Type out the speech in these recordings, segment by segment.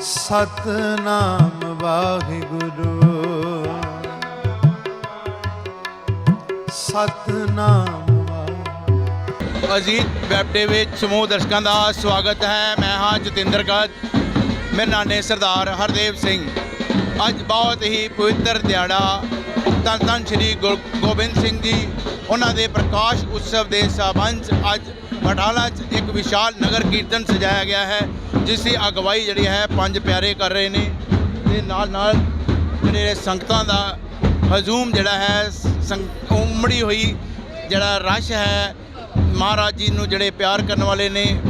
Satnam Waheguru. Satnam Ajit web ਡੇ ਵਿੱਚ ਸਮੂਹ ਦਰਸ਼ਕਾਂ ਦਾ ਸਵਾਗਤ ਹੈ। ਮੈਂ ਹਾਂ ਜਤਿੰਦਰ ਗੱਜ। ਮੇਰੇ ਨਾਨੇ ਸਰਦਾਰ ਹਰਦੇਵ ਸਿੰਘ। ਅੱਜ ਬਹੁਤ ਹੀ ਪਵਿੱਤਰ ਦਿਹਾੜਾ ਧੰਨ ਧੰਨ ਸ਼੍ਰੀ ਗੁਰੂ ਗੋਬਿੰਦ ਸਿੰਘ ਜੀ, ਉਹਨਾਂ ਦੇ ਪ੍ਰਕਾਸ਼ ਉਤਸਵ ਦੇ ਸੰਬੰਧ 'ਚ ਅੱਜ ਬਟਾਲਾ 'ਚ ਇੱਕ ਵਿਸ਼ਾਲ ਨਗਰ ਕੀਰਤਨ ਸਜਾਇਆ ਗਿਆ ਹੈ। ਜਿਸ ਦੀ ਅਗਵਾਈ ਜਿਹੜੀ ਹੈ ਪੰਜ ਪਿਆਰੇ ਕਰ ਰਹੇ ਨੇ ਤੇ ਨਾਲ ਨਾਲ ਜਿਹੜੇ ਸੰਗਤਾਂ ਦਾ ਹਜੂਮ ਜਿਹੜਾ ਹੈ, ਸੰਗ- ਉਮੜੀ ਹੋਈ ਜਿਹੜਾ ਰਸ਼ ਹੈ, ਮਹਾਰਾਜ ਜੀ ਨੂੰ ਜਿਹੜੇ ਪਿਆਰ ਕਰਨ ਵਾਲੇ ਨੇ,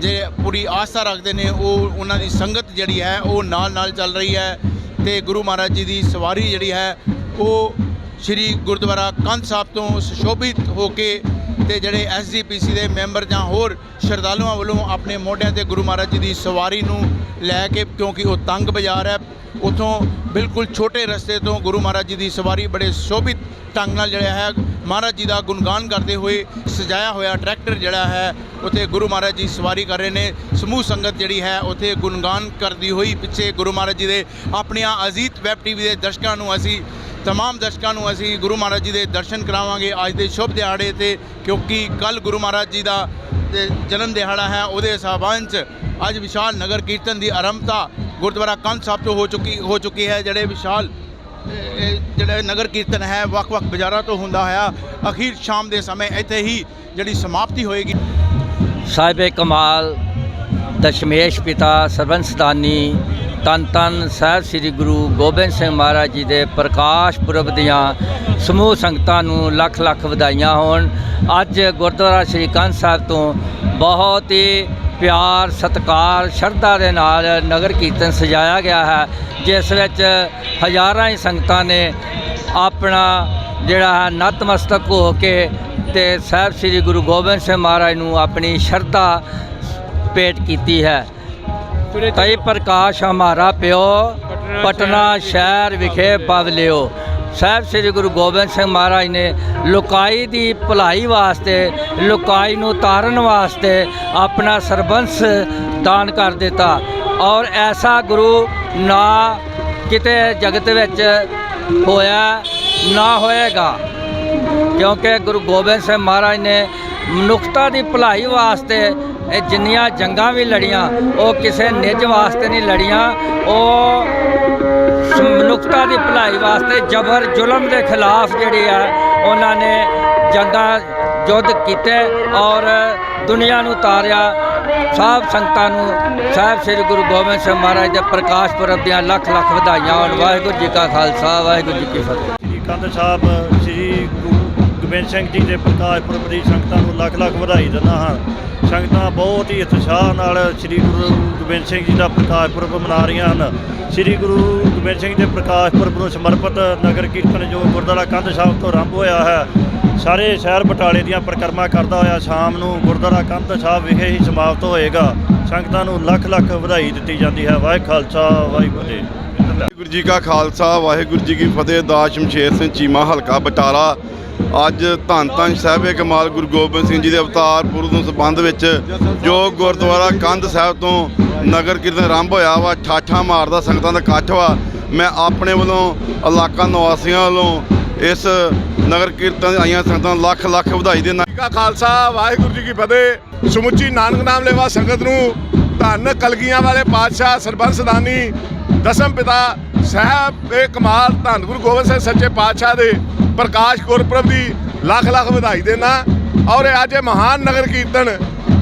ਜੇ ਪੂਰੀ ਆਸਥਾ ਰੱਖਦੇ ਨੇ, ਉਹ ਉਹਨਾਂ ਦੀ ਸੰਗਤ ਜਿਹੜੀ ਹੈ, ਉਹ ਨਾਲ ਨਾਲ ਚੱਲ ਰਹੀ ਹੈ ਤੇ ਗੁਰੂ ਮਹਾਰਾਜ ਜੀ ਦੀ ਸਵਾਰੀ ਜਿਹੜੀ ਹੈ, ਉਹ ਸ੍ਰੀ ਗੁਰਦੁਆਰਾ ਕੰਧ ਸਾਹਿਬ ਤੋਂ ਸੁਸ਼ੋਭਿਤ ਹੋ ਕੇ ਤੇ ਜਿਹੜੇ ਐਸਜੀਪੀਸੀ ਦੇ ਮੈਂਬਰ ਜਾਂ ਹੋਰ ਸ਼ਰਧਾਲੂਆਂ ਵੱਲੋਂ ਆਪਣੇ ਮੋਢਿਆਂ ਤੇ ਗੁਰੂ ਮਹਾਰਾਜ ਜੀ ਦੀ ਸਵਾਰੀ ਨੂੰ ਲੈ ਕੇ, ਕਿਉਂਕਿ ਉਹ ਤੰਗ ਬਾਜ਼ਾਰ ਹੈ, ਉਥੋਂ ਬਿਲਕੁਲ ਛੋਟੇ ਰਸਤੇ ਤੋਂ ਗੁਰੂ ਮਹਾਰਾਜ ਜੀ ਦੀ ਸਵਾਰੀ ਬੜੇ ਸ਼ੋਭਿਤ ਢੰਗ ਨਾਲ ਜਿਹੜਾ ਹੈ, ਮਹਾਰਾਜ ਜੀ ਦਾ ਗੁਣਗਾਨ ਕਰਦੇ ਹੋਏ ਸਜਾਇਆ ਹੋਇਆ ਟਰੈਕਟਰ ਜਿਹੜਾ ਹੈ, ਉਥੇ ਗੁਰੂ ਮਹਾਰਾਜ ਜੀ ਸਵਾਰੀ ਕਰ ਰਹੇ ਨੇ। ਸਮੂਹ ਸੰਗਤ ਜਿਹੜੀ ਹੈ, ਉਥੇ ਗੁਣਗਾਨ ਕਰਦੀ ਹੋਈ ਪਿੱਛੇ ਗੁਰੂ ਮਹਾਰਾਜ ਜੀ ਦੇ ਆਪਣੀਆਂ ਅਜੀਤ ਵੈਬ ਟੀਵੀ ਦੇ ਦਰਸ਼ਕਾਂ ਨੂੰ ਅਸੀਂ ਤਮਾਮ ਦਰਸ਼ਕਾਂ ਨੂੰ ਅਸੀਂ ਗੁਰੂ ਮਹਾਰਾਜ ਜੀ ਦੇ ਦਰਸ਼ਨ ਕਰਾਵਾਂਗੇ ਅੱਜ ਦੇ ਸ਼ੁਭ ਦਿਹਾੜੇ ਤੇ ਕਿਉਂਕਿ ਕੱਲ ਗੁਰੂ ਮਹਾਰਾਜ ਜੀ ਦਾ ਜਨਮ ਦਿਹਾੜਾ ਹੈ ਉਹਦੇ ਸਬੰਧ 'ਚ ਅੱਜ ਵਿਸ਼ਾਲ ਨਗਰ ਕੀਰਤਨ ਦੀ ਆਰੰਭਤਾ ਗੁਰਦੁਆਰਾ ਕੰਧ ਸਾਹਿਬ ਤੋਂ ਹੋ ਚੁੱਕੀ ਹੋ ਚੁੱਕੀ ਹੈ ਜਿਹੜੇ ਵਿਸ਼ਾਲ ਜਿਹੜਾ ਨਗਰ ਕੀਰਤਨ ਹੈ ਵੱਖ-ਵੱਖ ਬਾਜ਼ਾਰਾਂ ਤੋਂ ਹੁੰਦਾ ਹੋਇਆ ਅਖੀਰ ਸ਼ਾਮ ਦੇ ਸਮੇਂ ਇੱਥੇ ਹੀ ਜਿਹੜੀ ਸਮਾਪਤੀ ਹੋਏਗੀ ਸਾਹਿਬ ਕਮਾਲ ਦਸ਼ਮੇਸ਼ ਪਿਤਾ ਸਰਬੰਸਦਾਨੀ ਤਨ ਤਨ ਸਾਹਿਬ ਸ੍ਰੀ ਗੁਰੂ ਗੋਬਿੰਦ ਸਿੰਘ ਮਹਾਰਾਜ ਜੀ ਦੇ ਪ੍ਰਕਾਸ਼ ਪੁਰਬ ਦੀਆਂ ਸਮੂਹ ਸੰਗਤਾਂ ਨੂੰ ਲੱਖ ਲੱਖ ਵਧਾਈਆਂ ਹੋਣ। ਅੱਜ ਗੁਰਦੁਆਰਾ ਸ੍ਰੀ ਕੰਧ ਸਾਹਿਬ ਤੋਂ ਬਹੁਤ ਹੀ ਪਿਆਰ, ਸਤਿਕਾਰ, ਸ਼ਰਧਾ ਦੇ ਨਾਲ ਨਗਰ ਕੀਰਤਨ ਸਜਾਇਆ ਗਿਆ ਹੈ, ਜਿਸ ਵਿੱਚ ਹਜ਼ਾਰਾਂ ਹੀ ਸੰਗਤਾਂ ਨੇ ਆਪਣਾ ਜਿਹੜਾ ਹੈ ਨਤਮਸਤਕ ਹੋ ਕੇ ਤੇ ਸਾਹਿਬ ਸ੍ਰੀ ਗੁਰੂ ਗੋਬਿੰਦ ਸਿੰਘ ਮਹਾਰਾਜ ਨੂੰ ਆਪਣੀ ਸ਼ਰਧਾ ਭੇਟ ਕੀਤੀ ਹੈ। ਤਈ ਪ੍ਰਕਾਸ਼ ਹਮਾਰਾ ਪਿਓ ਪਟਨਾ ਸ਼ਹਿਰ ਵਿਖੇ ਪਵ ਲਿਓ ਸਾਹਿਬ ਸ੍ਰੀ ਗੁਰੂ ਗੋਬਿੰਦ ਸਿੰਘ ਮਹਾਰਾਜ ਨੇ ਲੋਕਾਈ ਦੀ ਭਲਾਈ ਵਾਸਤੇ ਲੋਕਾਈ ਨੂੰ ਤਾਰਨ ਵਾਸਤੇ ਆਪਣਾ ਸਰਬੰਸ ਦਾਨ ਕਰ ਦਿੱਤਾ। ਔਰ ਐਸਾ ਗੁਰੂ ਨਾ ਕਿਤੇ ਜਗਤ ਵਿੱਚ ਹੋਇਆ ਨਾ ਹੋਏਗਾ। ਕਿਉਂਕਿ ਗੁਰੂ ਗੋਬਿੰਦ ਸਿੰਘ ਮਹਾਰਾਜ ਨੇ ਮਨੁੱਖਤਾ ਦੀ ਭਲਾਈ ਵਾਸਤੇ ਇਹ ਜਿੰਨੀਆਂ ਜੰਗਾਂ ਵੀ ਲੜੀਆਂ, ਉਹ ਕਿਸੇ ਨਿੱਜ ਵਾਸਤੇ ਨਹੀਂ ਲੜੀਆਂ, ਉਹ ਮਨੁੱਖਤਾ ਦੀ ਭਲਾਈ ਵਾਸਤੇ ਜ਼ਬਰ ਜ਼ੁਲਮ ਦੇ ਖਿਲਾਫ ਜਿਹੜੀ ਹੈ ਉਹਨਾਂ ਨੇ ਜੰਗਾਂ ਯੁੱਧ ਕੀਤੇ ਔਰ ਦੁਨੀਆ ਨੂੰ ਤਾਰਿਆ। ਸਾਹਿਬ ਸੰਗਤਾਂ ਨੂੰ ਸਾਹਿਬ ਸ੍ਰੀ ਗੁਰੂ ਗੋਬਿੰਦ ਸਿੰਘ ਮਹਾਰਾਜ ਦੇ ਪ੍ਰਕਾਸ਼ ਪੁਰਬ ਦੀਆਂ ਲੱਖ ਲੱਖ ਵਧਾਈਆਂ ਹੋਣ। ਵਾਹਿਗੁਰੂ ਜੀ ਕਾ ਖਾਲਸਾ, ਵਾਹਿਗੁਰੂ ਜੀ ਕੀ ਫਤਿਹ। ਸ੍ਰੀ ਸਾਹਿਬ ਸ੍ਰੀ ਗੋਬਿੰਦ ਸਿੰਘ ਜੀ ਦੇ ਪ੍ਰਕਾਸ਼ ਪੁਰਬ ਦੀ ਸੰਗਤਾਂ ਨੂੰ ਲੱਖ ਲੱਖ ਵਧਾਈ ਦਿੰਦਾ ਹਾਂ। ਸੰਗਤਾਂ ਬਹੁਤ ਹੀ ਉਤਸ਼ਾਹ ਨਾਲ ਸ੍ਰੀ ਗੁਰੂ ਗੋਬਿੰਦ ਸਿੰਘ ਜੀ ਦਾ ਪ੍ਰਕਾਸ਼ ਪੁਰਬ ਮਨਾ ਰਹੀਆਂ ਹਨ। ਸ੍ਰੀ ਗੁਰੂ ਗੋਬਿੰਦ ਸਿੰਘ ਦੇ ਪ੍ਰਕਾਸ਼ ਪੁਰਬ ਨੂੰ ਸਮਰਪਿਤ ਨਗਰ ਕੀਰਤਨ ਜੋ ਗੁਰਦੁਆਰਾ ਕੰਧ ਸਾਹਿਬ ਤੋਂ ਆਰੰਭ ਹੋਇਆ ਹੈ, ਸਾਰੇ ਸ਼ਹਿਰ ਬਟਾਲੇ ਦੀਆਂ ਪਰਿਕਰਮਾ ਕਰਦਾ ਹੋਇਆ ਸ਼ਾਮ ਨੂੰ ਗੁਰਦੁਆਰਾ ਕੰਧ ਸਾਹਿਬ ਵਿਖੇ ਹੀ ਸਮਾਪਤ ਹੋਏਗਾ। ਸੰਗਤਾਂ ਨੂੰ ਲੱਖ ਲੱਖ ਵਧਾਈ ਦਿੱਤੀ ਜਾਂਦੀ ਹੈ। ਵਾਹਿ ਖਾਲਸਾ, ਵਾਹਿਗੁਰੂ ਜੀ ਵਾਹਿਗੁਰੂ ਜੀ ਕਾ ਖਾਲਸਾ, ਵਾਹਿਗੁਰੂ ਜੀ ਕੀ ਫਤਿਹ ਦਾ ਸ਼ਮਸ਼ੇਰ ਸਿੰਘ ਚੀਮਾ ਹਲਕਾ ਬਟਾਲਾ। ਅੱਜ ਧੰਨ ਧੰਨ ਸਾਹਿਬੇ ਕਮਾਲ ਗੁਰੂ ਗੋਬਿੰਦ ਸਿੰਘ ਜੀ ਦੇ ਅਵਤਾਰ ਪੁਰਬ ਨੂੰ ਸੰਬੰਧ ਵਿੱਚ ਜੋ ਗੁਰਦੁਆਰਾ ਕੰਧ ਸਾਹਿਬ ਤੋਂ ਨਗਰ ਕੀਰਤਨ ਆਰੰਭ ਹੋਇਆ ਵਾ, ਠਾਠਾਂ ਮਾਰਦਾ ਸੰਗਤਾਂ ਦਾ ਇਕੱਠ ਵਾ। ਮੈਂ ਆਪਣੇ ਵੱਲੋਂ ਇਲਾਕਾ ਨਿਵਾਸੀਆਂ ਵੱਲੋਂ ਇਸ ਨਗਰ ਕੀਰਤਨ ਆਈਆਂ ਸੰਗਤਾਂ ਨੂੰ ਲੱਖ ਲੱਖ ਵਧਾਈ ਦੇਣਾ ਜੀ ਕਾ ਖਾਲਸਾ, ਵਾਹਿਗੁਰੂ ਜੀ ਕੀ ਫਤਿਹ। ਸਮੁੱਚੀ ਨਾਨਕ ਨਾਮ ਲੈਵਾ ਸੰਗਤ ਨੂੰ। ਧੰਨ ਕਲਗੀਆਂ ਵਾਲੇ ਪਾਤਸ਼ਾਹ ਸਰਬੰਸ ਦਾਨੀ ਦਸਮ ਪਿਤਾ ਸਾਹਿਬ ਦੇ ਕਮਾਲ ਧੰਨ ਗੁਰੂ ਗੋਬਿੰਦ ਸਿੰਘ ਸੱਚੇ ਪਾਤਸ਼ਾਹ ਦੇ ਪ੍ਰਕਾਸ਼ ਗੁਰਪੁਰਬ ਦੀ ਲੱਖ ਲੱਖ ਵਧਾਈ ਦੇਣਾ। ਔਰ ਇਹ ਅੱਜ ਇਹ ਮਹਾਨ ਨਗਰ ਕੀਰਤਨ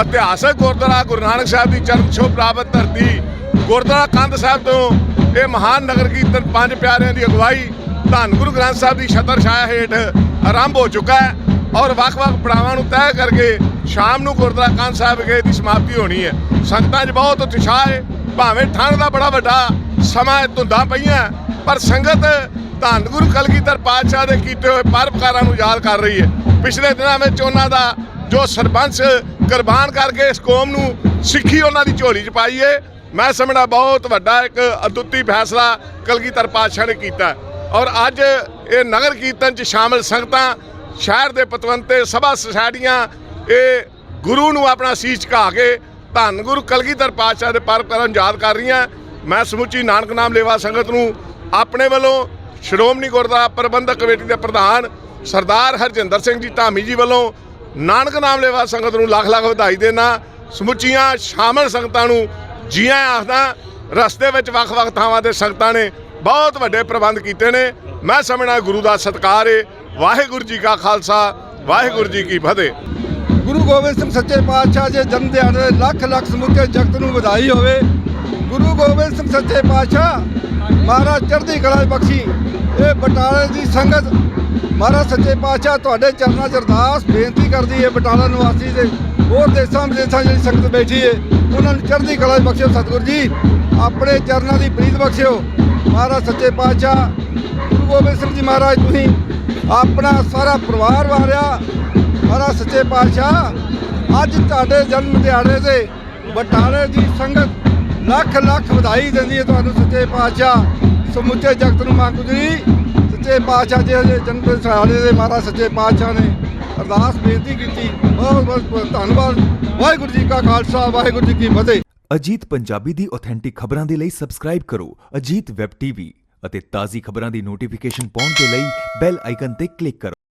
ਇਤਿਹਾਸਕ ਗੁਰਦੁਆਰਾ ਗੁਰੂ ਨਾਨਕ ਸਾਹਿਬ ਦੀ ਚਰਨ ਛੋਹ ਪ੍ਰਾਪਤ ਧਰਤੀ ਗੁਰਦੁਆਰਾ ਕੰਧ ਸਾਹਿਬ ਤੋਂ ਇਹ ਮਹਾਨ ਨਗਰ ਕੀਰਤਨ ਪੰਜ ਪਿਆਰਿਆਂ ਦੀ ਅਗਵਾਈ ਧੰਨ ਗੁਰੂ ਗ੍ਰੰਥ ਸਾਹਿਬ ਦੀ ਛਤਰ ਛਾਇਆ ਹੇਠ ਆਰੰਭ ਹੋ ਚੁੱਕਾ ਹੈ। ਔਰ ਵੱਖ-ਵੱਖ ਪੜਾਵਾਂ ਨੂੰ ਤੈਅ ਕਰਕੇ ਸ਼ਾਮ ਨੂੰ ਗੁਰਦੁਆਰਾ ਕੰਧ ਸਾਹਿਬ ਵਿਖੇ ਦੀ ਸਮਾਪਤੀ ਹੋਣੀ ਹੈ। ਸੰਗਤਾਂ 'ਚ ਬਹੁਤ ਉਤਸ਼ਾਹ ਹੈ। ਭਾਵੇਂ ਠੰਡ ਦਾ ਬੜਾ ਵੱਡਾ ਸਮਾਂ ਧੁੰਦਾਂ ਪਈਆਂ, ਪਰ ਸੰਗਤ ਧੰਨ ਗੁਰੂ ਕਲਗੀਧਰ ਪਾਤਸ਼ਾਹ ਦੇ ਕੀਤੇ ਹੋਏ ਪਰਪਕਾਰਾਂ ਨੂੰ ਯਾਦ ਕਰ ਰਹੀ ਹੈ। ਪਿਛਲੇ ਦਿਨਾਂ ਵਿੱਚ ਉਹਨਾਂ ਦਾ ਜੋ ਸਰਬੰਸ ਕੁਰਬਾਨ ਕਰਕੇ ਇਸ ਕੌਮ ਨੂੰ ਸਿੱਖੀ ਉਹਨਾਂ ਦੀ ਝੋਲੀ 'ਚ ਪਾਈ ਏ ਮੈਂ ਸਮਝਦਾ ਬਹੁਤ ਵੱਡਾ ਇੱਕ ਅਦੁੱਤੀ ਫੈਸਲਾ ਕਲਗੀਧਰ ਪਾਤਸ਼ਾਹ ਨੇ ਕੀਤਾ ਔਰ ਅੱਜ ਇਹ ਨਗਰ ਕੀਰਤਨ 'ਚ ਸ਼ਾਮਲ ਸੰਗਤਾਂ ਸ਼ਹਿਰ ਦੇ ਪਤਵੰਤੇ ਸਭਾ ਸੁਸਾਇਟੀਆਂ ਇਹ ਗੁਰੂ ਨੂੰ ਆਪਣਾ ਸੀਸ ਝੁਕਾ ਕੇ ਧੰਨ ਗੁਰੂ ਕਲਗੀਧਰ ਪਾਤਸ਼ਾਹ ਦੇ ਪਰ ਨੂੰ ਯਾਦ ਕਰ ਰਹੀ ਹਾਂ ਮੈਂ ਸਮੁੱਚੀ ਨਾਨਕ ਨਾਮ ਲੇਵਾ ਸੰਗਤ ਨੂੰ ਆਪਣੇ ਵੱਲੋਂ ਸ਼੍ਰੋਮਣੀ ਗੁਰਦੁਆਰਾ ਪ੍ਰਬੰਧਕ ਕਮੇਟੀ ਦੇ ਪ੍ਰਧਾਨ ਸਰਦਾਰ ਹਰਜਿੰਦਰ ਸਿੰਘ ਜੀ ਧਾਮੀ ਜੀ ਵੱਲੋਂ ਨਾਨਕ ਨਾਮ ਲੇਵਾ ਸੰਗਤ ਨੂੰ ਲੱਖ ਲੱਖ ਵਧਾਈ ਦੇਣਾ। ਸਮੁੱਚੀਆਂ ਸ਼ਾਮਲ ਸੰਗਤਾਂ ਨੂੰ ਜੀਆਂ ਆਖਦਾ, ਰਸਤੇ ਵਿੱਚ ਵੱਖ-ਵੱਖ ਥਾਵਾਂ ਤੇ ਸੰਗਤਾਂ ਨੇ ਬਹੁਤ ਵੱਡੇ ਪ੍ਰਬੰਧ ਕੀਤੇ ਨੇ। ਮੈਂ ਸਮਝਣਾ ਗੁਰੂ ਦਾ ਸਤਿਕਾਰ ਏ। ਵਾਹਿਗੁਰੂ ਜੀ ਕਾ ਖਾਲਸਾ, ਵਾਹਿਗੁਰੂ ਜੀ ਕੀ ਫਤਿਹ। ਗੁਰੂ ਗੋਬਿੰਦ ਸਿੰਘ ਸੱਚੇ ਪਾਤਸ਼ਾਹ ਦੇ ਜਨਮ ਦਿਹਾੜੇ ਦੇ ਲੱਖ ਲੱਖ ਸਮੁੱਚੇ ਜਗਤ ਨੂੰ ਵਧਾਈ ਹੋਵੇ। ਗੁਰੂ ਗੋਬਿੰਦ ਸਿੰਘ ਸੱਚੇ ਪਾਤਸ਼ਾਹ, ਮਹਾਰਾਜ ਚੜ੍ਹਦੀ ਕਲਾ ਬਖਸ਼ੀ। ਇਹ ਬਟਾਲੇ ਦੀ ਸੰਗਤ, ਮਹਾਰਾਜ ਸੱਚੇ ਪਾਤਸ਼ਾਹ ਤੁਹਾਡੇ ਚਰਨਾਂ 'ਚ ਅਰਦਾਸ ਬੇਨਤੀ ਕਰਦੀ ਹੈ, ਬਟਾਲਾ ਨਿਵਾਸੀ ਦੇ ਹੋਰ ਦੇਸਾਂ ਵਿਦੇਸਾਂ ਜਿਹੜੀ ਸੰਗਤ ਬੈਠੀ ਹੈ, ਉਹਨਾਂ ਨੂੰ ਚੜ੍ਹਦੀ ਕਲਾ ਬਖਸ਼ਿਓ ਸਤਿਗੁਰੂ ਜੀ। ਆਪਣੇ ਚਰਨਾਂ ਦੀ ਪ੍ਰੀਤ ਬਖਸ਼ਿਓ। ਮਹਾਰਾਜ ਸੱਚੇ ਪਾਤਸ਼ਾਹ, ਗੁਰੂ ਗੋਬਿੰਦ ਸਿੰਘ ਜੀ ਮਹਾਰਾਜ, ਤੁਸੀਂ ਆਪਣਾ ਸਾਰਾ ਪਰਿਵਾਰ ਵਾਰਿਆ ਮਹਾਰਾਜ ਸੱਚੇ ਪਾਤਸ਼ਾਹ, ਅੱਜ ਤੁਹਾਡੇ ਜਨਮ ਦਿਹਾੜੇ ਤੇ ਬਟਾਲੇ ਦੀ ਸੰਗਤ ਲੱਖ ਲੱਖ ਵਧਾਈ ਦਿੰਦੀ ਹੈ ਤੁਹਾਨੂੰ ਸੱਚੇ ਪਾਤਸ਼ਾਹ। ਸਮੁੱਚੇ ਜਗਤ ਨੂੰ ਮੰਗ ਜੀ ਸੱਚੇ ਪਾਤਸ਼ਾਹ ਜੀ ਦੇ ਜਨਮ ਦਿਹਾੜੇ ਦੇ ਮਹਾਰਾਜ ਸੱਚੇ ਪਾਤਸ਼ਾਹ ਨੇ ਅਰਦਾਸ ਬੇਨਤੀ ਕੀਤੀ। ਬਹੁਤ ਬਹੁਤ ਧੰਨਵਾਦ। ਵਾਹਿਗੁਰੂ ਜੀ ਕਾ ਖਾਲਸਾ, ਵਾਹਿਗੁਰੂ ਜੀ ਕੀ ਫਤਿਹ। ਅਜੀਤ ਪੰਜਾਬੀ ਦੀ ਆਥੈਂਟਿਕ ਖਬਰਾਂ ਦੇ ਲਈ ਸਬਸਕ੍ਰਾਈਬ ਕਰੋ ਅਜੀਤ ਵੈਬ ਟੀਵੀ ਅਤੇ ਤਾਜ਼ੀ ਖਬਰਾਂ ਦੀ ਨੋਟੀਫਿਕੇਸ਼ਨ ਪਾਉਣ ਦੇ ਲਈ ਬੈਲ ਆਈਕਨ ਤੇ ਕਲਿੱਕ ਕਰੋ।